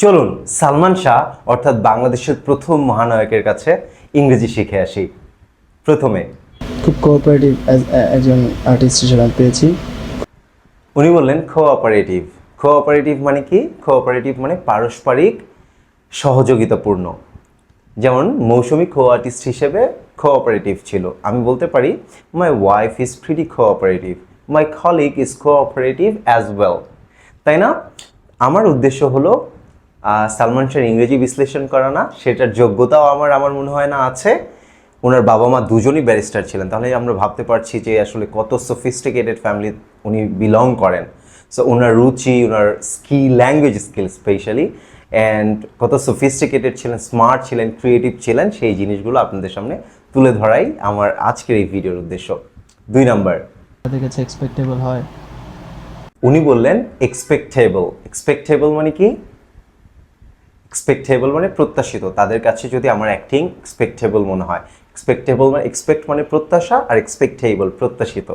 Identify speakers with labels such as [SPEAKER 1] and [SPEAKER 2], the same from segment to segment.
[SPEAKER 1] চলুন সালমান শাহ অর্থাৎ বাংলাদেশের প্রথম মহানায়কের কাছে ইংরেজি শিখে আসি। প্রথমে।
[SPEAKER 2] খুব কোঅপারেটিভ একজন আর্টিস্ট হিসেবে আমি পেয়েছি।
[SPEAKER 1] উনি বললেন কোঅপারেটিভ কোঅপারেটিভ মানে কি? কোঅপারেটিভ মানে পারস্পরিক সহযোগিতাপূর্ণ। যেমন মৌসুমি কো আর্টিস্ট হিসেবে কোঅপারেটিভ ছিল। আমি বলতে পারি my wife is pretty cooperative my colleague is cooperative as well তাই না? আমার উদ্দেশ্য হলো সালমান শাহের ইংরেজি বিশ্লেষণ করা না সেটার যোগ্যতাও আমার আমার মনে হয় না আছে। ওনার বাবা মা দুজনই ব্যারিস্টার ছিলেন তাহলে আমরা ভাবতে পারছি যে আসলে কত সফিস্টিকেটেড ফ্যামিলি উনি বিলং করেন। সো ওনার রুচি ওনার স্কি ল্যাঙ্গুয়েজ স্কিল স্পেশালি অ্যান্ড কত সফিস্টিকেটেড ছিলেন স্মার্ট ছিলেন ক্রিয়েটিভ ছিলেন সেই জিনিসগুলো আপনাদের সামনে তুলে ধরাই আমার আজকের এই ভিডিওর উদ্দেশ্য। দুই নাম্বার।
[SPEAKER 2] তাদের কাছে এক্সপেক্টেবল হয়।
[SPEAKER 1] উনি বললেন এক্সপেক্টেবল এক্সপেক্টেবল মানে কি? এক্সপেক্টেবল মানে প্রত্যাশিত। তাদের কাছে যদি আমার অ্যাক্টিং এক্সপেক্টেবল মনে হয়। এক্সপেক্টেবল মানে এক্সপেক্ট মানে প্রত্যাশা আর এক্সপেক্টেবল প্রত্যাশিত।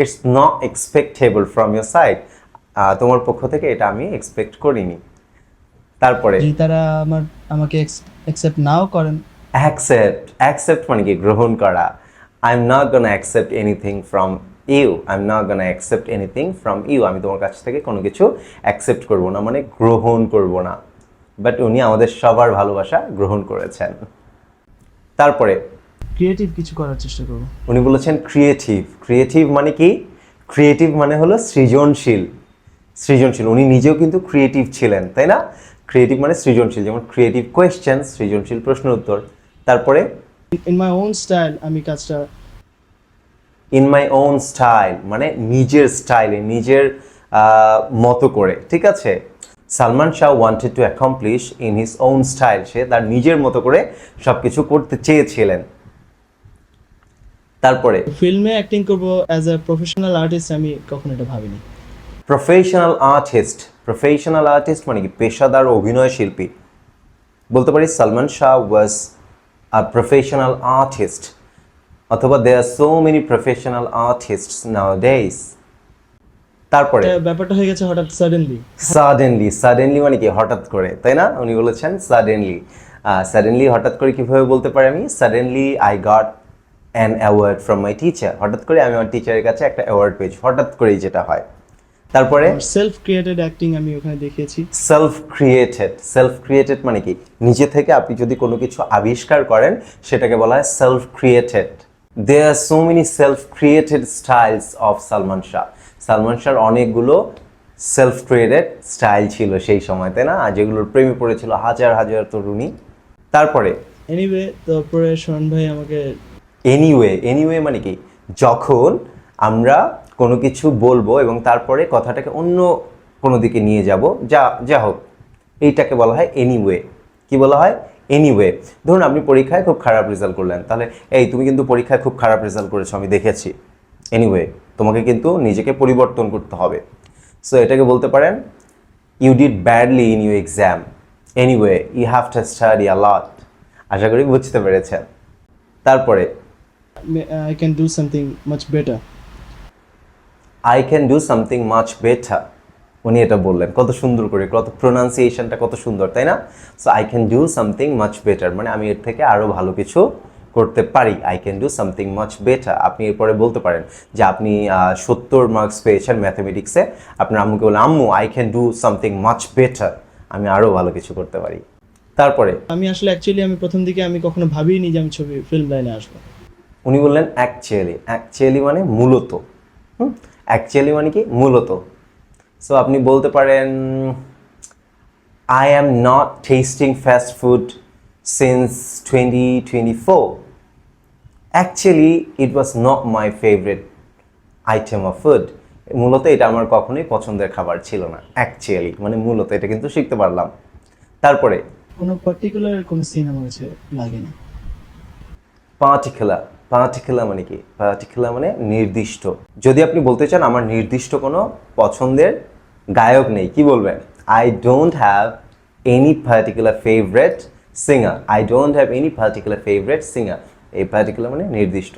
[SPEAKER 1] It's not expectable from your side তোমার পক্ষ থেকে এটা আমি এক্সপেক্ট করিনি। তারপরে?
[SPEAKER 2] তারা আমার আমাকে অ্যাকসেপ্ট নাও করেন।
[SPEAKER 1] অ্যাকসেপ্ট অ্যাকসেপ্ট মানে কি? গ্রহণ করা। I am not gonna accept anything from you I am not gonna accept anything from you আমি তোমার কাছ থেকে কোনো কিছু অ্যাকসেপ্ট করব না মানে গ্রহণ করব না। বাট উনি আমাদের সবার ভালোবাসা গ্রহণ করেছেন। তারপরে
[SPEAKER 2] ক্রিয়েটিভ কিছু করার চেষ্টা করব।
[SPEAKER 1] উনি বলেছেন ক্রিয়েটিভ ক্রিয়েটিভ মানে কি? ক্রিয়েটিভ মানে হলো সৃজনশীল। সৃজনশীল। উনি নিজেও কিন্তু ক্রিয়েটিভ ছিলেন তাই না? ক্রিয়েটিভ মানে সৃজনশীল যেমন ক্রিয়েটিভ কোয়েশ্চেন সৃজনশীল প্রশ্ন উত্তর। তারপরে
[SPEAKER 2] ইন মাই ওন স্টাইল আমি কাজটা
[SPEAKER 1] ইন মাই ওন স্টাইল মানে নিজের স্টাইলে নিজের মতো করে ঠিক আছে? Salman Shah wanted to accomplish in his own style সে তার নিজের মতো করে সব কিছু করতে চেয়েছিলেন। তারপরে
[SPEAKER 2] ফিল্মে অ্যাক্টিং করব অ্যাজ এ প্রফেশনাল আর্টিস্ট আমি কখনো এটা ভাবিনি।
[SPEAKER 1] প্রফেশনাল আর্টিস্ট প্রফেশনাল আর্টিস্ট মানে কি? পেশাদার অভিনয় শিল্পী। বলতে পারি Salman Shah was a professional artist অথবা they are so many professional artist nowadays তারপরে?
[SPEAKER 2] ব্যাপারটা হয়ে গেছে হঠাৎ সাডেনলি
[SPEAKER 1] সাডেনলি সাডেনলি মানে কি? হঠাৎ করে তাই না? উনি বলেছেন সাডেনলি সাডেনলি হঠাৎ করে কীভাবে বলতে পারি আমি? Suddenly I got an award from my teacher হঠাৎ করে আমি আমার টিচারের কাছে একটা অ্যাওয়ার্ড পেয়েছি। হঠাৎ করেই যেটা হয়। তারপরে?
[SPEAKER 2] সেলফ ক্রিয়েটেড অ্যাক্টিং আমি ওখানে দেখিয়েছি।
[SPEAKER 1] সেলফ ক্রিয়েটেড সেলফ ক্রিয়েটেড মানে কি? নিজে থেকে আপনি যদি কোনো কিছু আবিষ্কার করেন সেটাকে বলা হয় self created they are so many self created styles of Salman Shah Salman শাহর অনেকগুলো সেলফ ট্রেডেড স্টাইল ছিল সেই সময় তাই না? আর যেগুলোর প্রেমে পড়েছিল হাজার হাজার তরুণী। তারপরে?
[SPEAKER 2] এনিওয়ে তারপরে শরণ ভাই আমাকে
[SPEAKER 1] এনিওয়ে এনিওয়ে মানে কি? যখন আমরা কোনো কিছু বলব এবং তারপরে কথাটাকে অন্য কোনো দিকে নিয়ে যাব যা যা হোক এইটাকে বলা হয় এনিওয়ে কি বলা হয়? এনিওয়ে ধরুন আপনি পরীক্ষায় খুব খারাপ রেজাল্ট করলেন তাহলে এই তুমি কিন্তু পরীক্ষায় খুব খারাপ রেজাল্ট করেছ আমি দেখেছি। এনিওয়ে তোমাকে কিন্তু নিজেকে পরিবর্তন করতে হবে। সো এটাকে বলতে পারেন you did badly in you exam anyway you have to study a lot আশা করি বুঝতে পেরেছেন। তারপরে
[SPEAKER 2] I can do something much better
[SPEAKER 1] I can do something much better উনি এটা বললেন। কত সুন্দর করে কত প্রোনাউন্সিয়েশনটা কত সুন্দর তাই না? So I can do something much better মানে আমি এর থেকে আরও ভালো কিছু করতে পারি I can do something much better আপনি এরপরে বলতে পারেন যে আপনি সত্তর মার্কস পেয়েছেন ম্যাথামেটিক্সে আপনার আম্মুকে বলেন আম্মু I can do something much better আমি আরও ভালো কিছু করতে পারি। তারপরে
[SPEAKER 2] আমি আসলে অ্যাকচুয়ালি আমি প্রথম দিকে আমি কখনো ভাবিনি যে আমি ছবি ফিল্ম লাইনে আসব।
[SPEAKER 1] উনি বললেন অ্যাকচুয়ালি অ্যাকচুয়ালি মানে মূলত। হুম? অ্যাকচুয়ালি মানে কি? মূলত। সো আপনি বলতে পারেন I am not tasting fast food since twenty twenty four actually it was not my favourite item of food মূলত এটা আমার কখনোই পছন্দের খাবার ছিল না অ্যাকচুয়ালি মানে মূলত এটা কিন্তু শিখতে পারলাম। তারপরে
[SPEAKER 2] কোনো পার্টিকুলার কোনো সিন আমার কাছে লাগেনি।
[SPEAKER 1] পার্টিকুলার পার্টিকুলার মানে কি? পার্টিকুলার মানে নির্দিষ্ট। যদি আপনি বলতে চান আমার নির্দিষ্ট কোনো পছন্দের গায়ক নেই কি বলবেন? I don't have any particular favourite singer I don't have any particular favourite singer এই পার্টিকুলার মানে নির্দিষ্ট।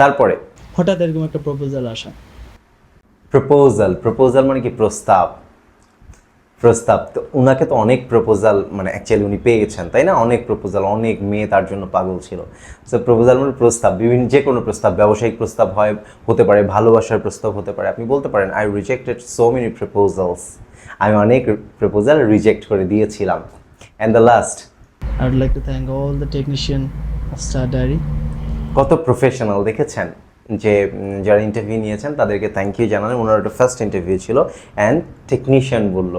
[SPEAKER 1] তারপরে?
[SPEAKER 2] হঠাৎ এরকম একটা প্রপোজাল আসা।
[SPEAKER 1] প্রপোজাল প্রপোজাল মানে কি প্রস্তাব? প্রস্তাব তো ওনাকে তো অনেক প্রপোজাল মানে অ্যাকচুয়ালি উনি পেয়েছেন তাই না? অনেক প্রপোজাল অনেক মেয়ে তার জন্য পাগল ছিল। সো প্রপোজাল মানে প্রস্তাব বিভিন্ন যে কোনো প্রস্তাব ব্যবসায়িক প্রস্তাব হয় হতে পারে ভালোবাসার প্রস্তাব হতে পারে। আপনি বলতে পারেন I rejected so many proposals আমি অনেক প্রপোজাল রিজেক্ট করে দিয়েছিলাম। And the last
[SPEAKER 2] I would like to thank all the technician Star Diary.
[SPEAKER 1] কত প্রফেশনাল দেখেছেন যে যারা ইন্টারভিউ নিয়েছেন তাদেরকে থ্যাংক ইউ জানালেন। ওনার একটা ফার্স্ট ইন্টারভিউ ছিল অ্যান্ড টেকনিশিয়ান বলল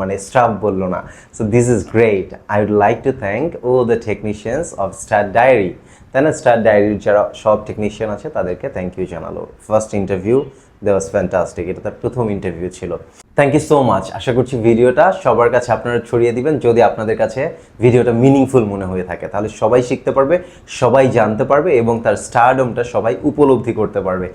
[SPEAKER 1] মানে স্টাফ বলল না। So this is great I would like to thank oh the technicians of star diary তাই না? স্টার ডায়েরির যারা সব টেকনিশিয়ান আছে তাদেরকে থ্যাংক ইউ জানালো। First interview they was fantastic এটা তার প্রথম ইন্টারভিউ ছিল। থ্যাংক ইউ সো মাচ আশা করছি ভিডিওটা সবার কাছে আপনারা ছড়িয়ে দিবেন। যদি আপনাদের কাছে ভিডিওটা মিনিংফুল মনে হয়ে থাকে, তাহলে সবাই শিখতে পারবে, সবাই জানতে পারবে এবং তার স্টারডমটা সবাই উপলব্ধি করতে পারবে।